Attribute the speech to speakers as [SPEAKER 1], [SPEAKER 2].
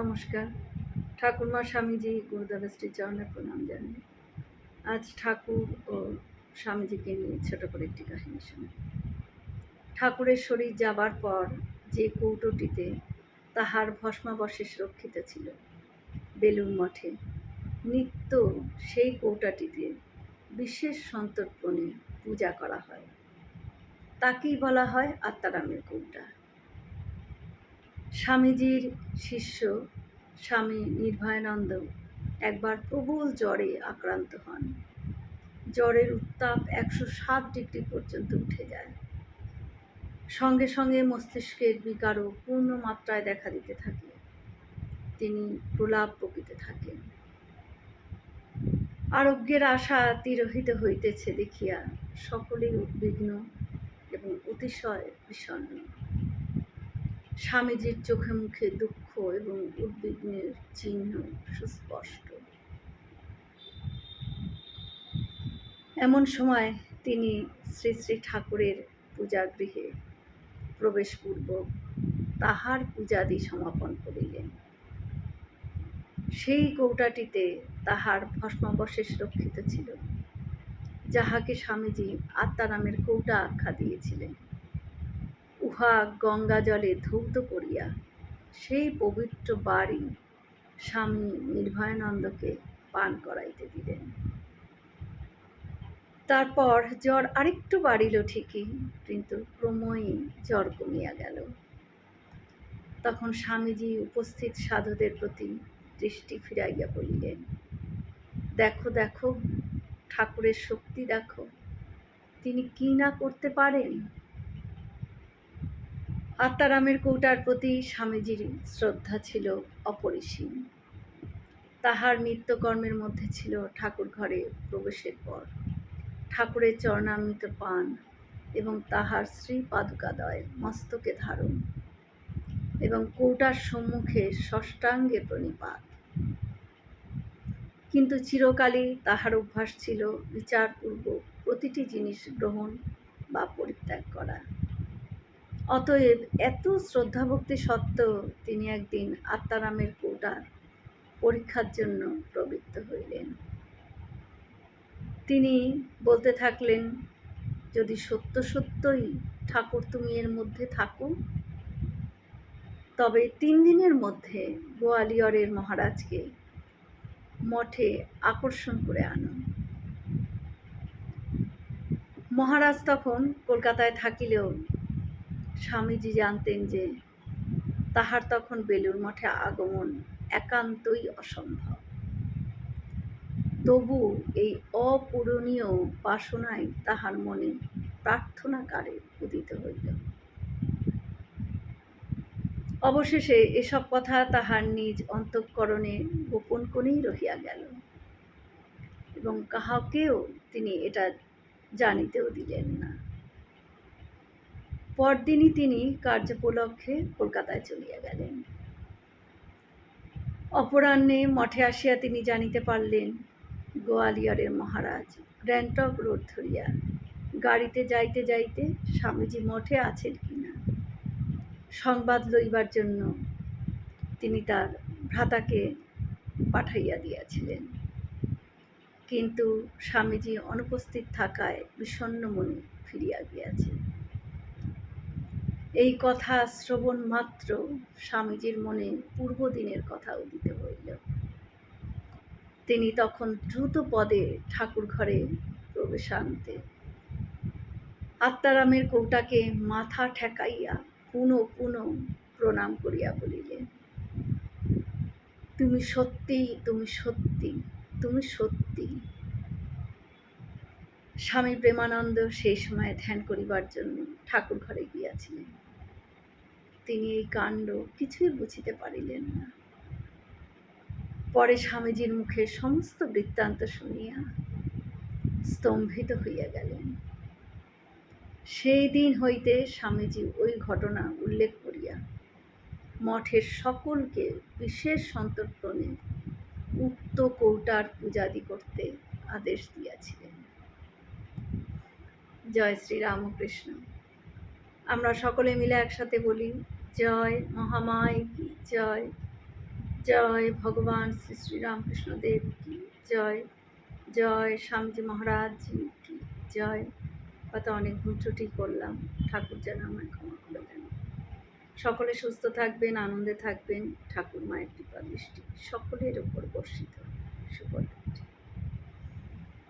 [SPEAKER 1] নমস্কার। ঠাকুরমা স্বামীজি গুরুদেব শ্রী চরণে প্রণাম জানাই আজ ঠাকুর ও স্বামীজিকে নিয়ে ছোট করে একটি কাহিনী শুনি। ঠাকুরের শরীর যাবার পর যে কৌটোটিতে তাহার ভস্মাবশেষ রক্ষিত ছিল, বেলুর মঠে, নিত্য সেই কৌটাটিতে বিশেষ সন্তর্পণে পূজা করা হয়। তাকেই বলা হয় আত্মারামের কৌটা। স্বামীজির শিষ্য স্বামী নির্ভয়ানন্দ একবার প্রবল জ্বরে আক্রান্ত হন। জ্বরের উত্তাপ একশো সাত ডিগ্রি পর্যন্ত উঠে যায়। সঙ্গে সঙ্গে মস্তিষ্কের বিকারও পূর্ণ মাত্রায় দেখা দিতে থাকে। তিনি প্রলাপ বকিতে থাকেন। আরোগ্যের আশা তিরোহিত হইতেছে দেখিয়া সকলেই উদ্বিগ্ন এবং অতিশয় বিষণ্ণ। স্বামীজির চোখে মুখে দুঃখ এবং উদ্বিগ্নের চিহ্ন সুস্পষ্ট। এমন সময় তিনি শ্রী শ্রী ঠাকুরের পূজা পূজাগৃহে প্রবেশপূর্বক তাহার পূজাদি সমাপন করিলেন। সেই কৌটাটিতে তাহার ভস্মাবশেষ রক্ষিত ছিল, যাহাকে স্বামীজি আত্মারামের কৌটা আখ্যা দিয়েছিলেন। উহা গঙ্গা জলে ধৌত করিয়া, সেই পবিত্র বাড়ি স্বামী নির্ভয়ানন্দকে পান করাইতে দিলেন। তারপর জ্বর আরেকটু বাড়িল ঠিকই, কিন্তু ক্রমই জ্বর কমিয়া গেল। তখন স্বামীজি উপস্থিত সাধুদের প্রতি দৃষ্টি ফিরাইয়া বলিলেন, দেখো দেখো, ঠাকুরের শক্তি দেখো, তিনি কি না করতে পারেন? আত্মারামের কৌটার প্রতি স্বামীজির শ্রদ্ধা ছিল অপরিসীম। তাহার নিত্যকর্মের মধ্যে ছিল ঠাকুর ঘরে প্রবেশের পর। ঠাকুরের চরণামৃত পান এবং তাহার শ্রী পাদুকাদয় মস্তকে ধারণ এবং কৌটার সম্মুখে ষষ্ঠাঙ্গে প্রণিপাত। কিন্তু চিরকালই তাহার অভ্যাস ছিল বিচারপূর্বক প্রতিটি জিনিস গ্রহণ বা পরিত্যাগ করা। অতএব এত শ্রদ্ধাভক্তি সত্ত্বেও তিনি একদিন আত্মারামের কৌটার পরীক্ষার জন্য প্রবৃত্ত হইলেন। তিনি বলতে থাকলেন, যদি সত্য সত্যই ঠাকুর তুমি এর মধ্যে থাকো, তবে তিন দিনের মধ্যে গোয়ালিয়রের মহারাজকে মঠে আকর্ষণ করে আনো। মহারাজ তখন কলকাতায় থাকিলেও স্বামীজি জানতেন যে তাহার তখন বেলুর মঠে আগমন একান্তই অসম্ভব। তবু এই অপূরণীয় বাসনাই তাহার মনে প্রার্থনাকারে উদিত হইল। অবশেষে এসব কথা তাহার নিজ অন্তঃকরণে গোপন করেই রহিয়া গেল এবং কাহাকেও তিনি এটা জানিতেও দিলেন না। পরদিনই তিনি কার্যোপলক্ষে কলকাতায় চলিয়া গেলেন। অপরাহ্নে মঠে আসিয়া তিনি জানিতে পারলেন, গোয়ালিয়রের মহারাজ গ্র্যান্টক রোড ধরিয়া গাড়িতে যাইতে যাইতে স্বামীজি মঠে আছেন কিনা? সংবাদ লইবার জন্য তিনি তার ভ্রাতাকে পাঠাইয়া দিয়াছিলেন। কিন্তু স্বামীজি অনুপস্থিত থাকায় বিষণ্ন মনে ফিরিয়া গিয়াছে এই কথা শ্রবণ মাত্র স্বামীজির মনে পূর্বদিনের কথা উদিত হইল। তিনি তখন দ্রুত পদে ঠাকুর ঘরে প্রবেশান্তে আত্মারামের কৌটাকে মাথা ঠেকাইয়া পুনঃ পুনঃ প্রণাম করিয়া বলিলেন, তুমি সত্যি তুমি সত্যি তুমি সত্যি। স্বামী প্রেমানন্দ সেই সময় ধ্যান করিবার জন্য ঠাকুর ঘরে গিয়াছিলেন। তিনি এই কাণ্ড কিছুই বুঝিতে পারিলেন না। পরে স্বামীজির মুখে সমস্ত বৃত্তান্ত শুনিয়া স্তম্ভিত হইয়া গেলেন। সেই দিন হইতে স্বামীজি ওই ঘটনা উল্লেখ করিয়া মঠের সকলকে বিশেষ সন্তর্পণে উক্ত কৌটার পূজাদি করতে আদেশ দিয়াছিলেন। জয় শ্রী রামকৃষ্ণ। আমরা সকলে মিলে একসাথে বলি জয় মহামায় কি জয়? জয় ভগবান শ্রী শ্রী রামকৃষ্ণ দেব কি জয়? জয় স্বামীজি মহারাজ কি জয়? হয়তো অনেক ভুল করলাম, ঠাকুর যেন আমায় ক্ষমা করে দেন। সকলে সুস্থ থাকবেন, আনন্দে থাকবেন, ঠাকুর মায়ের কৃপা দৃষ্টি সকলের ওপর বর্ষিত শুভরাত্রি